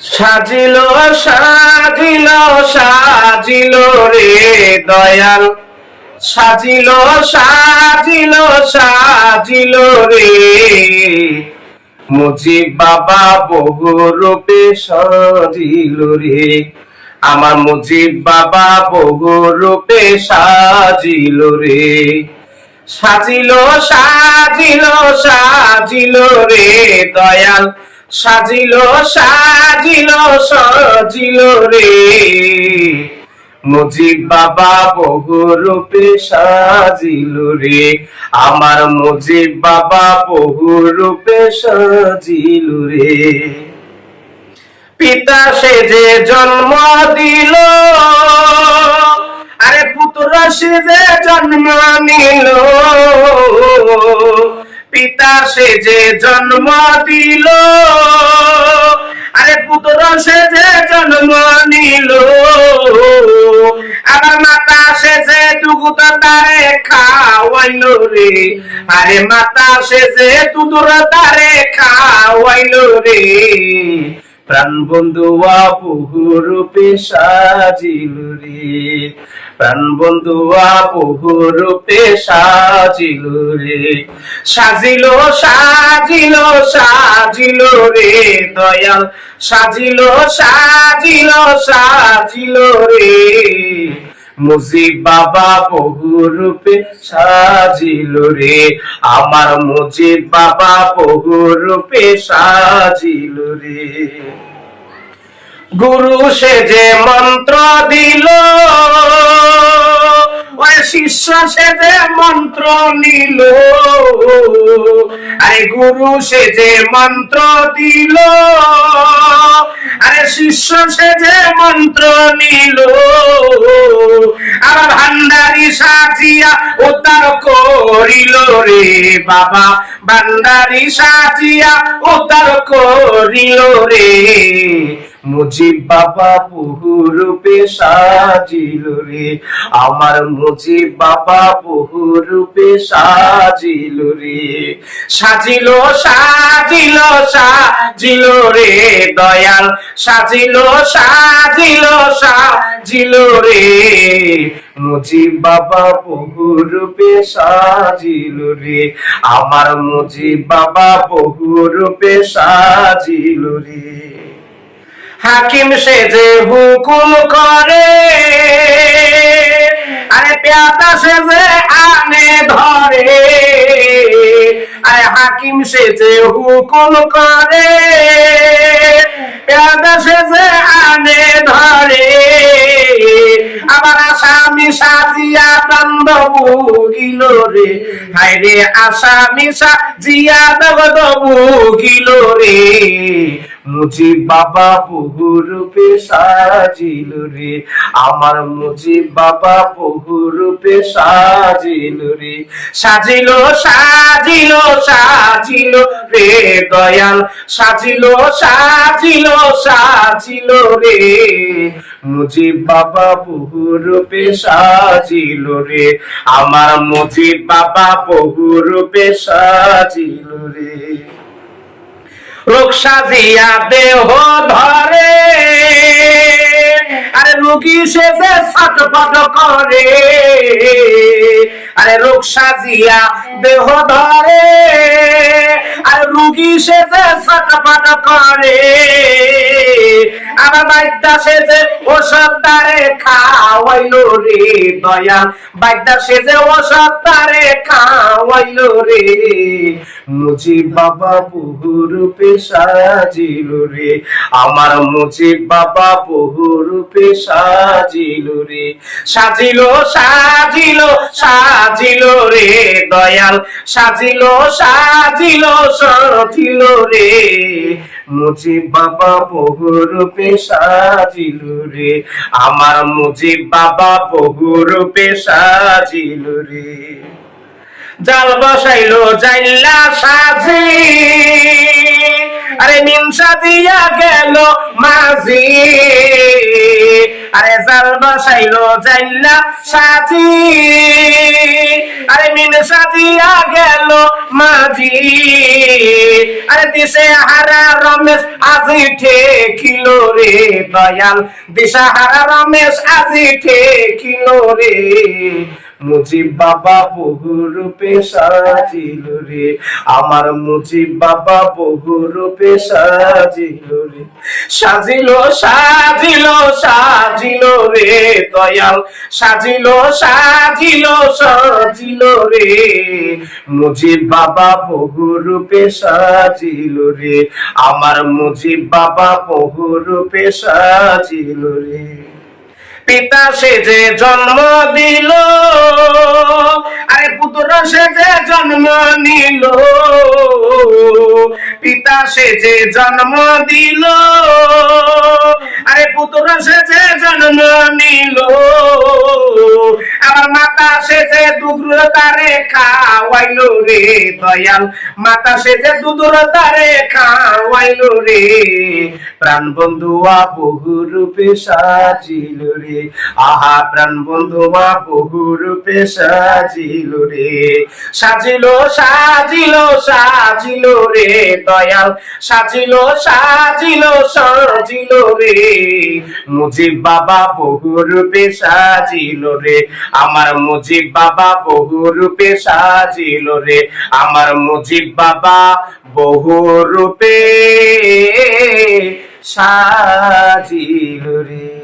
সাজিল সাজিল সাজিল রে দয়াল। সাজিল সাজিল সাজিল রে মুজিব বাবা বহু রূপে সাজিল রে। আমার মুজিব বাবা বহু রূপে সাজিল রে। সাজিল সাজিল সাজিল রে দয়াল। সাজিল সাজিল সাজিল রে। মুজিব বাবা বহু রূপে সাজিল রে। আমার মুজিব বাবা বহু রূপে সাজিল রে। পিতা সে যে জন্ম দিল, আরে পুত্র সে যে জন্ম নিল। পিতা সে যে জন্ম দিল যে জন্ম নিল আবার মাতা সেজে যে দুগুত তারে খাওয়াইল রে। আরে মাতা সেজে তুদুর তারে খাওয়াইল রে। প্রাণ বন্ধু বহু রূপে সাজিল রে প্রাণ বন্ধু বহু রূপে সাজিল রে সাজিল সাজিল সাজিল রে দয়াল। সাজিল সাজিল সাজিল রে। মুজিব বাবা বহু রূপে সাজিল রে। আমার মুজিব বাবা বহু রূপে সাজিল রে। গুরু সে যে মন্ত্র দিল, ওই শিষ্য সে যে মন্ত্র নিল। আরে গুরু সে যে মন্ত্র দিল শিষ্য সেজে মন্ত্র নিল, আর ভান্ডারি সাজিয়া উদ্ধার করিল রে বাবা। ভান্ডারি সাজিয়া উদ্ধার করিল রে। মুজিব বাবা বহু রূপে সাজিল রে। আমার মুজিব বাবা বহু রূপে সাজিল রে। সাজিল সাজিল সাজিল রে দয়াল। সাজিল সাজিল সাজিল রে। মুজিব বাবা বহু রূপে সাজিল রে। আমার মুজিব বাবা বহু রূপে সাজিল রে। হাকিম সে যে হুকুম করে। আরে পেয়াদা সে যে আনে ধরে। আরে হাকিম সে যে হুকুম করে। পেয়াদা সে যে আনে ধরে। আবার আসামি সাজিয়া কান্দ বুগিল রে। হায় রে আসামি সাজিয়া বুগিল রে। মুজিব বাবা বহু রূপে সাজিল রে। আমার মুজিব বাবা বহু রূপে সাজিল রে। সাজিল সাজিল সাজিল রে দয়াল। সাজিল সাজিল সাজিল রে। মুজিব বাবা বহু রূপে সাজিল রে। আমার মুজিব বাবা বহু রূপে সাজিল রে। রোগ সাজিয়া দেহ ধরে। আরে রুগী সে যে ছটপট করে। আরে রোগ সাজিয়া দেহ ধরে। আর রুগী সে যে ছটপট করে। আমার বাইদা সে যে ওষুধ তারে খাওয়াইল রে দয়া বাইদা সেজে ওষুধ তারে খাওয়াইল রে। মুজিব বাবা বহু রূপে সাজিল রে। আমার মুজিব বাবা বহু রূপে সাজিল রে। সাজিল সাজিল সাজিল রে দয়াল। সাজিল সাজিল সাজিল রে। মুজিব বাবা বহু রূপে সাজিল রে। আমার মুজিব বাবা বহু রূপে সাজিল রে। জাল বসাইলো, জাইল্লা সাজি। আরে মিনসা দিয়া গেল মাঝি। আরে জাল বসাইলো, জাইল্লা সাজি। আরে মিনসা দিয়া গেল মাঝি। আরে দিশে হারা রমেশ আজি ঠেকিল রে দয়াল। দিশা হারা রমেশ আজি ঠেকিল রে। মুজিব বাবা বহু রূপে সাজিল রে। আমার মুজিব বাবা বহু রূপে সাজিল রে। সাজিল সাজিল সাজিল রে দয়াল। সাজিল সাজিল সাজিল রে। মুজিব বাবা বহু রূপে সাজিল রে। আমার মুজিব বাবা বহু রূপে সাজিল রে। পিতা সে যে জন্ম দিল, আরে পুত্র সে যে জন্ম নিল, পিতা সে যে জন্ম দিল আরে পুত্র সে যে জন্ম নিল। আমার মাতা সে যে দুগ্র তারে খাওয়াইল রে দয়াল। মাতা সে যে দুধুর তারে খাওয়াইল রে। প্রাণ বন্ধুয়া বহু রূপে সাজিল রে। আহা, প্রাণ বন্ধুয়া বহু রূপে সাজিল রে। সাজিল সাজিল সাজিল রে দয়াল। সাজিল সাজিল সাজিল রে। মুজিব বাবা বহু রূপে সাজিল রে। আমার মুজিব বাবা বহু রূপে সাজিল রে। আমার মুজিব বাবা বহু রূপে সাজিল রে।